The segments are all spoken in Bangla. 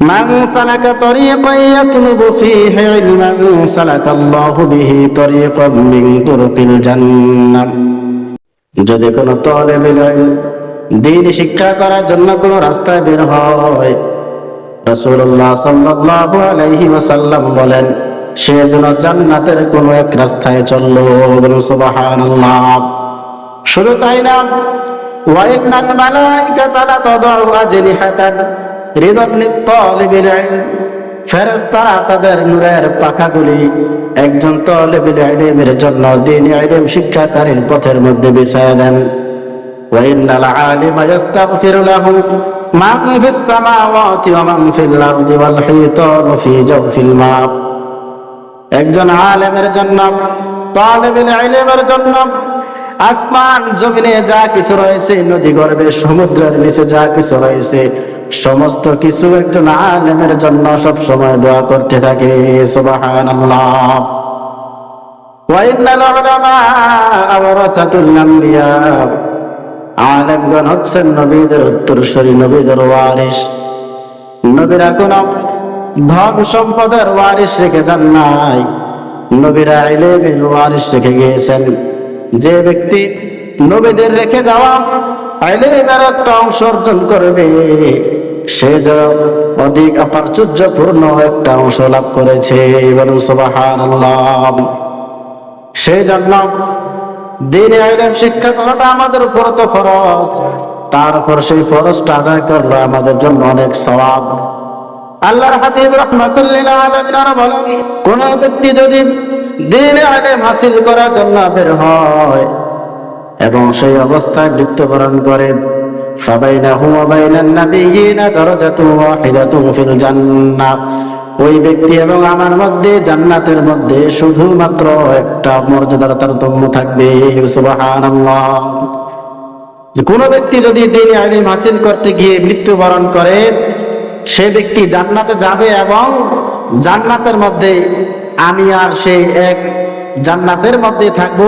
من سلك طريقا يطلب فيه علما سلك الله به طريقا من طرق الجنة যদি কোনো তলেবেল দিন শিক্ষা করার জন্য কোনো রাস্তায় বের হয় রাসূলুল্লাহ সাল্লাল্লাহু আলাইহি ওয়াসাল্লাম বলেন সে যেন জান্নাতের কোনো এক রাস্তায় চললো বলুন সুবহানাল্লাহ শুধু তাই না ওয়াইনাল মালাইকাতা লা তাদাউ আজলিহাতান ফেরেস্তারা তাদের নূরের পাখাগুলি একজন তলেবিল আইলেমের জন্য দিন শিক্ষাকারীর পথের মধ্যে বিছায় দেন। একজন আলেমের আসমান জমিনে যা কিছু রয়েছে নদী গর্বে সমুদ্রের নিচে যা কিছু রয়েছে সমস্ত কিছু একজন আলেমের জন্য সব সময় দোয়া করতে থাকে, সুবহানাল্লাহ। আলেমগণ হচ্ছেন নবীদের উত্তরসূরি, নবীদের ওয়ারিস নবীরা কোন ধন সম্পদের ওয়ারিস রেখে যান নাই। নবীরা ইলেমের ওয়ারিস রেখে গিয়েছেন। যে ব্যক্তি নবীদের রেখে যাওয়া ইলেমের একটা অংশ অর্জন করবে সে যে অধিক আপারচুর্যপূর্ণ একটা অংশ লাভ করেছে, বলুন সুবহানাল্লাহ। সেই জন্য দিনে আইলেম শিক্ষা করাটা আমাদের উপর তো ফরজ তারপর সেই ফরজটা আদায় করল আমাদের জন্য অনেক সওয়াব। আল্লাহর হাবিব রহমাতুল্লিল আলামিন আরও বলেন, কোন ব্যক্তি যদি দিনে আইলেম হাসিল করার জন্য বের হয় এবং সেই অবস্থায় মৃত্যুবরণ করে فبينه وبين النبيين درجة واحدة في الجنة ওই ব্যক্তি এবং আমার মধ্যে জান্নাতের মধ্যে শুধুমাত্র একটা মর্যাদার তারতম্য থাকবে সুবহানাল্লাহ যে কোনো ব্যক্তি যদি দিন আলিম হাসিল করতে গিয়ে মৃত্যুবরণ করে সে ব্যক্তি জান্নাতে যাবে এবং জান্নাতের মধ্যে আমি আর সেই এক জান্নাতের মধ্যে থাকব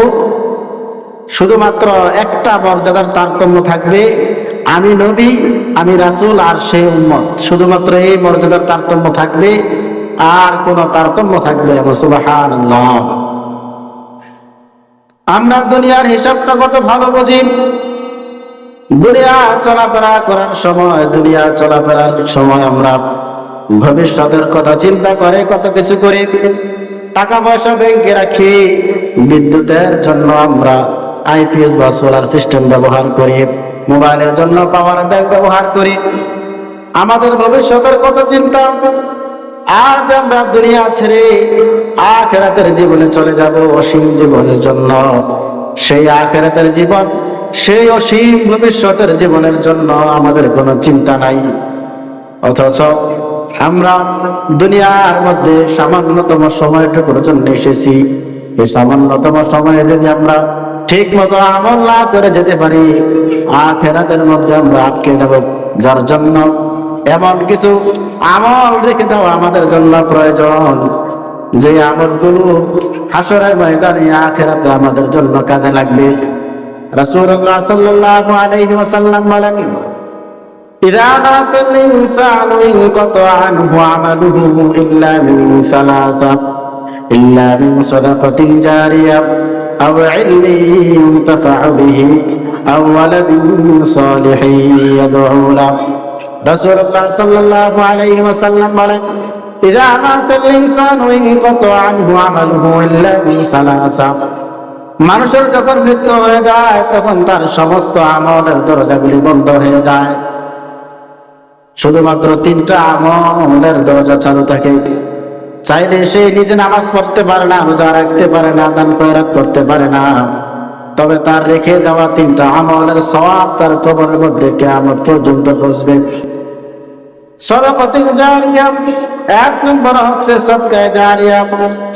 শুধুমাত্র একটা মর্যাদার তারতম্য থাকবে আমি নবী, আমি রাসূল আর সে উম্মত। শুধুমাত্র এই মর্যাদার তারতম্য থাকবে আর কোনো তারতম্য থাকবে আমরা দুনিয়ার হিসাবটা কত ভালো বুঝি? দুনিয়া চলাফেরা করার সময়, দুনিয়া চলাফেরার সময় আমরা ভবিষ্যতের কথা চিন্তা করে কত কিছু করি। টাকা পয়সা ব্যাংকে রাখি, বিদ্যুতের জন্য আমরা আইপিএস বা সোলার সিস্টেম ব্যবহার করি। মোবাইলের জন্য পাওয়ার ব্যাংক ব্যবহার করি। আমাদের ভবিষ্যতের কত চিন্তা? আজ আমরা দুনিয়া ছেড়ে আখেরাতের জীবনে চলে যাব অসীম জীবনের জন্য। সেই আখেরাতের জীবন, সেই অসীম ভবিষ্যতের জীবনের জন্য আমাদের কোনো চিন্তা নাই। অথচ আমরা দুনিয়ার মধ্যে সামান্যতম সময়টুকুর জন্য এসেছি। এই সামান্যতম সময়ে যদি আমরা ঠিক মতো আমল না করে যেতে পারি আখেরাতের মধ্যে আমরা আটকে যাব যার জন্য এমন কিছু আমল রেখে যাওয়া আমাদের জন্য প্রয়োজন যে আমলগুলো হাসরের ময়দানে আখেরাতে আমাদের জন্য কাজে লাগবে রাসূলুল্লাহ সাল্লাল্লাহু আলাইহি ওয়াসাল্লাম বলেন إذا مات الإنسان انقطع عنه عمله إلا من ثلاثة إلا من صدقة جارية أو علم ينتفع به أو ولد صالح يدعو له رسول الله صلى الله عليه وسلم বলেন إذا مات الإنسان انقطع عنه عمله إلا من ثلاثة মানুষের যখন মৃত্যু হয়ে যায় তখন তার সমস্ত আমলের দরজাগুলি বন্ধ হয়ে যায় শুধুমাত্র তিনটা আমলের দরজা চালু থাকে চাইলে সে নিজে নামাজ পড়তে পারে না, রোজা রাখতে পারে না, দান খয়রাত করতে পারে না। তবে তার রেখে যাওয়া তিনটা আমলের সওয়াব তার কবরের মধ্যে কেয়ামত পর্যন্ত পৌঁছবে। সদাকতিন জারিয়া, এক নম্বর হচ্ছে সদকায়ে জারিয়া।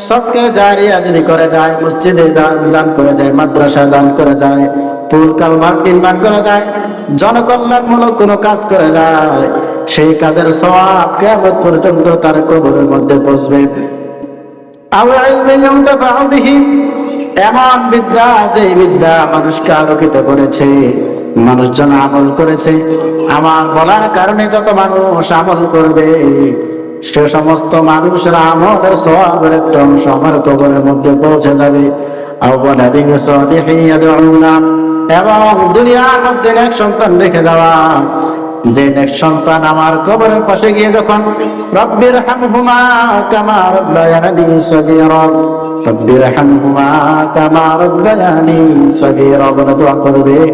সদকায়ে জারিয়া যদি করে যায়, মসজিদে দান দান করে যায়, মাদ্রাসায় দান করে যায় পুল কালভার নির্মাণ করা যায়, জনকল্যাণমূলক কোনো কাজ করে যায়। সেই কাজের সওয়াব কিয়ামত পর্যন্ত তার কবরের মধ্যে পৌঁছবে এমন বিদ্যা যে বিদ্যা মানুষকে আলোকিত করেছে, মানুষজন আমল করেছে। আমার বলার কারণে যত মানুষ আমল করবে, সে সমস্ত মানুষের আমলের সবের একটা অংশ আমার কবরের মধ্যে পৌঁছে যাবে। এবং দুনিয়ার মধ্যে এক সন্তান রেখে যাওয়া যে নেক সন্তান আমার কবরের পাশে গিয়ে যখন রব্বির হামহুমা কামা রব্বায়ানি সগীরা, রব্বির হামহুমা কামা রব্বায়ানি সগীরা, বলে দোয়া করবে,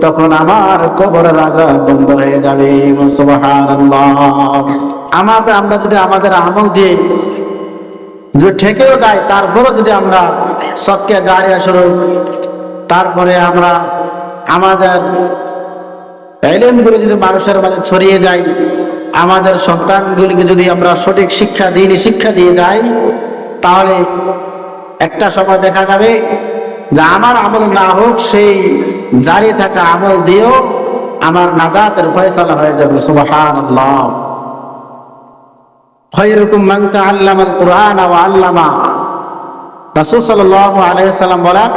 তখন আমার কবরের রাজা বন্ধ হয়ে যাবে। সুবহানাল্লাহ। আমাদের, আমরা যদি আমাদের আমল দিয়ে যে ঠেকেও যায় তারপরে যদি আমরা সৎকে জারিয়া শুরু তারপরে আমরা আমাদের এলেমগুলো যদি মানুষের মাঝে ছড়িয়ে যায়, আমাদের সন্তানগুলিকে যদি আমরা সঠিক শিক্ষা দিই শিক্ষা দিয়ে যাই, তাহলে একটা সময় দেখা যাবে যে আমার আমল না হোক, সেই জারি থাকা আমল দিয়েও আমার নাজাতের ফয়সালা হয়ে যাবে। সুবাহান খৈরুকুম মান তাআল্লামা আল কুরআন আল্লামা। রাসূল সাল্লাম বলেন